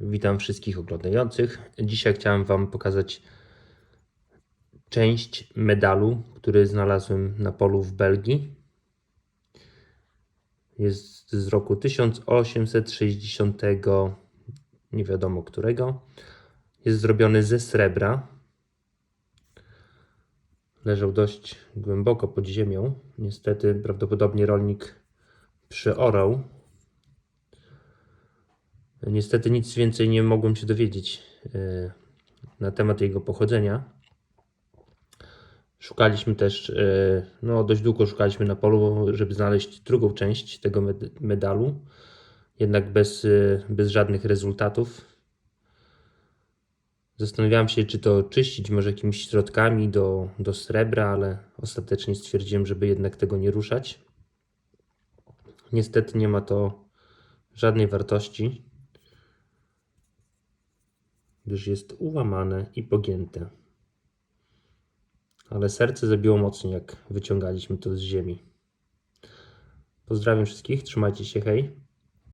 Witam wszystkich oglądających. Dzisiaj chciałem Wam pokazać część medalu, który znalazłem na polu w Belgii. Jest z roku 1860, nie wiadomo którego. Jest zrobiony ze srebra. Leżał dość głęboko pod ziemią. Niestety, prawdopodobnie rolnik przeorał Niestety nic więcej nie mogłem się dowiedzieć e, na temat jego pochodzenia. Szukaliśmy też, e, no dość długo szukaliśmy na polu, żeby znaleźć drugą część tego med- medalu, jednak bez, e, bez żadnych rezultatów. Zastanawiałem się, czy to czyścić może jakimiś środkami do, do srebra, ale ostatecznie stwierdziłem, żeby jednak tego nie ruszać. Niestety nie ma to żadnej wartości gdyż jest ułamane i pogięte. Ale serce zabiło mocno, jak wyciągaliśmy to z ziemi. Pozdrawiam wszystkich, trzymajcie się, hej.